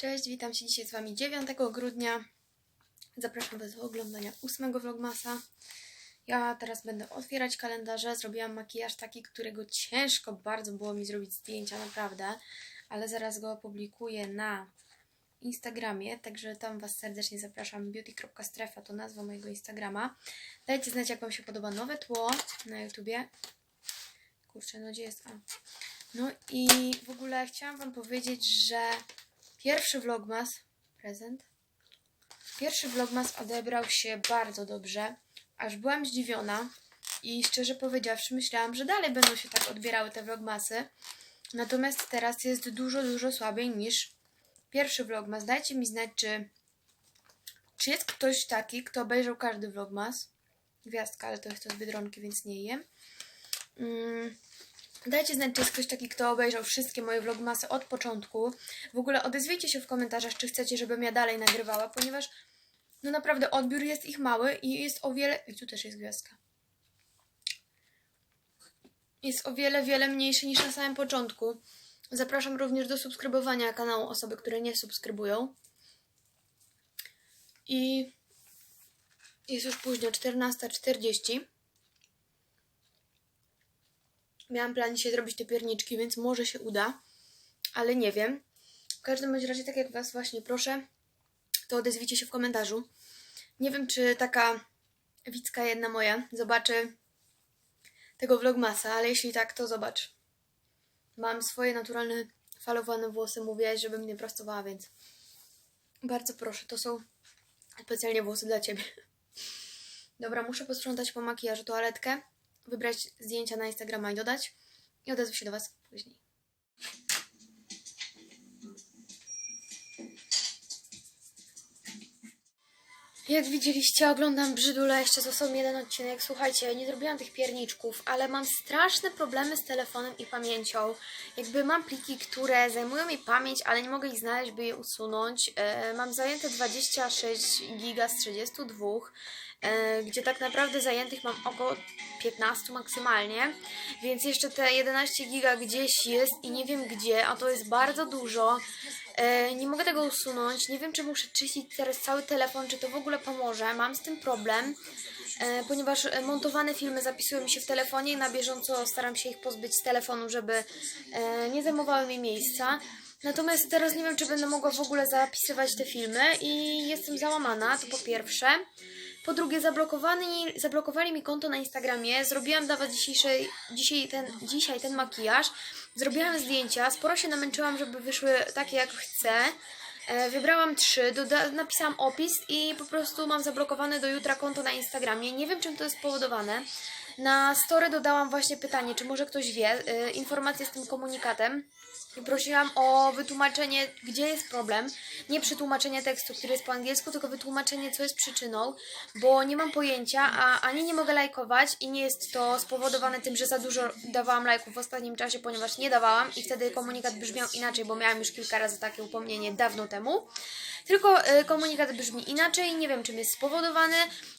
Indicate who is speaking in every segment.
Speaker 1: Cześć, witam się dzisiaj z Wami 9 grudnia. Zapraszam do oglądania 8 vlogmasa. Ja teraz będę otwierać kalendarze. Zrobiłam makijaż taki, którego ciężko bardzo było mi zrobić zdjęcia, naprawdę. Ale zaraz go opublikuję na Instagramie, także tam Was serdecznie zapraszam. beauty.strefa to nazwa mojego Instagrama. Dajcie znać, jak Wam się podoba nowe tło na YouTubie. Kurczę, no gdzie jest? A. No i w ogóle chciałam Wam powiedzieć, że pierwszy vlogmas, prezent, pierwszy vlogmas odebrał się bardzo dobrze, aż byłam zdziwiona i szczerze powiedziawszy myślałam, że dalej będą się tak odbierały te vlogmasy, natomiast teraz jest dużo, dużo słabiej niż pierwszy vlogmas. Dajcie mi znać, czy, czy jest ktoś taki, kto obejrzał każdy vlogmas, gwiazdka, ale to jest to z Biedronki, więc nie jem. Mm. Dajcie znać, czy jest ktoś taki, kto obejrzał wszystkie moje vlogmasy od początku. W ogóle odezwijcie się w komentarzach, czy chcecie, żebym ja dalej nagrywała, ponieważ no naprawdę odbiór jest ich mały i jest o wiele... I tu też jest gwiazdka. Jest o wiele, wiele mniejszy niż na samym początku. Zapraszam również do subskrybowania kanału osoby, które nie subskrybują. I jest już późno, 14.40. Miałam plan dzisiaj zrobić te pierniczki, więc może się uda, ale nie wiem. W każdym razie, tak jak Was właśnie proszę, to odezwijcie się w komentarzu. Nie wiem, czy taka Wicka jedna moja zobaczy tego vlogmasa, ale jeśli tak, to zobacz. Mam swoje naturalne falowane włosy, mówiłaś, żebym nie prostowała, więc bardzo proszę, to są specjalnie włosy dla Ciebie. Dobra, muszę posprzątać po makijażu toaletkę wybrać zdjęcia na Instagrama i dodać i odezwę się do Was później. Jak widzieliście, oglądam Brzydule jeszcze z osobą jeden odcinek. Słuchajcie, nie zrobiłam tych pierniczków, ale mam straszne problemy z telefonem i pamięcią. Jakby mam pliki, które zajmują mi pamięć, ale nie mogę ich znaleźć, by je usunąć. E, mam zajęte 26 giga z 32 e, gdzie tak naprawdę zajętych mam około 15 maksymalnie, więc jeszcze te 11 giga gdzieś jest i nie wiem gdzie, a to jest bardzo dużo. E, nie mogę tego usunąć, nie wiem czy muszę czyścić teraz cały telefon, czy to w ogóle pomoże, mam z tym problem. E, ponieważ montowane filmy zapisują mi się w telefonie i na bieżąco staram się ich pozbyć z telefonu, żeby e, nie zajmowały mi miejsca. Natomiast teraz nie wiem, czy będę mogła w ogóle zapisywać te filmy i jestem załamana, to po pierwsze. Po drugie, zablokowali, zablokowali mi konto na Instagramie. Zrobiłam dla Was dzisiaj, ten, dzisiaj ten makijaż. Zrobiłam zdjęcia. Sporo się namęczyłam, żeby wyszły takie, jak chcę. E, wybrałam trzy, doda- napisałam opis i po prostu mam zablokowane do jutra konto na Instagramie. Nie wiem, czym to jest spowodowane. Na story dodałam właśnie pytanie, czy może ktoś wie, e, informację z tym komunikatem. I prosiłam o wytłumaczenie, gdzie jest problem. Nie przetłumaczenie tekstu, który jest po angielsku, tylko wytłumaczenie, co jest przyczyną, bo nie mam pojęcia, a ani nie mogę lajkować i nie jest to spowodowane tym, że za dużo dawałam lajków w ostatnim czasie, ponieważ nie dawałam i wtedy komunikat brzmiał inaczej, bo miałam już kilka razy takie upomnienie dawno temu. Tylko y, komunikat brzmi inaczej, nie wiem czym jest spowodowany.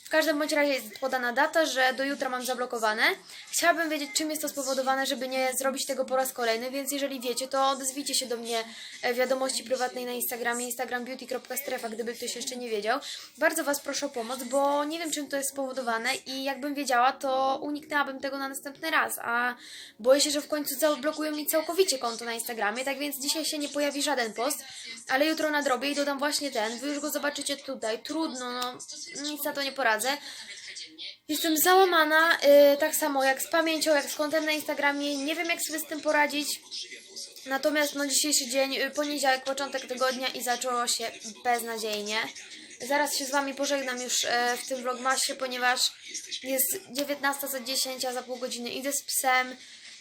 Speaker 1: W każdym bądź razie jest podana data, że do jutra mam zablokowane. Chciałabym wiedzieć, czym jest to spowodowane, żeby nie zrobić tego po raz kolejny, więc jeżeli wiecie, to odezwijcie się do mnie w wiadomości prywatnej na Instagramie, instagrambeauty.strefa, gdyby ktoś jeszcze nie wiedział. Bardzo Was proszę o pomoc, bo nie wiem, czym to jest spowodowane i jakbym wiedziała, to uniknęłabym tego na następny raz, a boję się, że w końcu zablokują mi całkowicie konto na Instagramie, tak więc dzisiaj się nie pojawi żaden post, ale jutro nadrobię i dodam właśnie ten. Wy już go zobaczycie tutaj. Trudno, no, nic na to nie poradzę. Jestem załamana, yy, tak samo jak z pamięcią, jak z kontem na Instagramie. Nie wiem, jak sobie z tym poradzić. Natomiast no, dzisiejszy dzień, yy, poniedziałek, początek tygodnia i zaczęło się beznadziejnie. Zaraz się z Wami pożegnam już e, w tym vlogmasie, ponieważ jest 19 za 10, a za pół godziny idę z psem.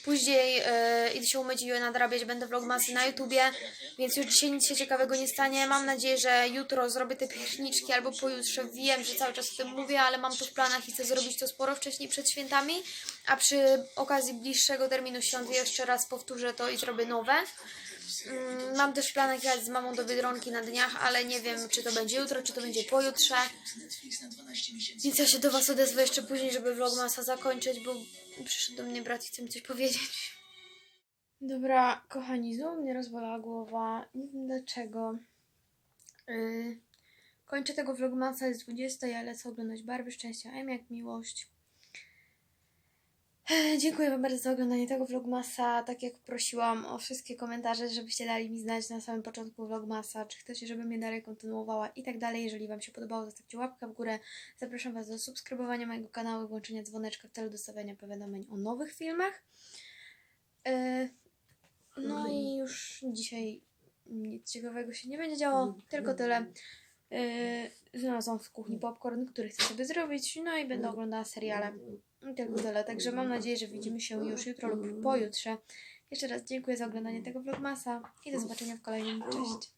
Speaker 1: Później e, idę się umyć i nadrabiać, będę vlogmasy na YouTubie, więc już dzisiaj nic się ciekawego nie stanie. Mam nadzieję, że jutro zrobię te pierniczki albo pojutrze. Wiem, że cały czas o tym mówię, ale mam to w planach i chcę zrobić to sporo wcześniej przed świętami. A przy okazji bliższego terminu świąt jeszcze raz powtórzę to i zrobię nowe. Mm, Mam też w planach jechać z mamą do Biedronki na dniach, ale nie wiem, czy to będzie jutro, czy to będzie pojutrze. Więc ja się do Was odezwę jeszcze później, żeby vlogmasa zakończyć, bo przyszedł do mnie brat i chce mi coś powiedzieć. Dobra, kochani, znowu mnie rozwalała głowa. Nie wiem dlaczego. Yy, kończę tego vlogmasa, jest 20, ja lecę oglądać Barwy Szczęścia, M jak miłość. Dziękuję Wam bardzo za oglądanie tego vlogmasa. Tak jak prosiłam o wszystkie komentarze, żebyście dali mi znać na samym początku vlogmasa, czy chcecie, żebym je dalej kontynuowała i tak dalej. Jeżeli Wam się podobało, zostawcie łapkę w górę. Zapraszam Was do subskrybowania mojego kanału i włączenia dzwoneczka w celu dostawiania powiadomień o nowych filmach. No i już dzisiaj nic ciekawego się nie będzie działo, tylko tyle. Znalazłam w kuchni popcorn, który chcę sobie zrobić, no i będę oglądała seriale. I tylko tyle. Także mam nadzieję, że widzimy się już jutro lub pojutrze. Jeszcze raz dziękuję za oglądanie tego vlogmasa i do zobaczenia w kolejnym. Cześć!